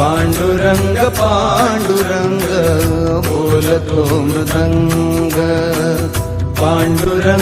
पांडुरंग पांडुरंग बोलतो मृदंग। पांडुरंग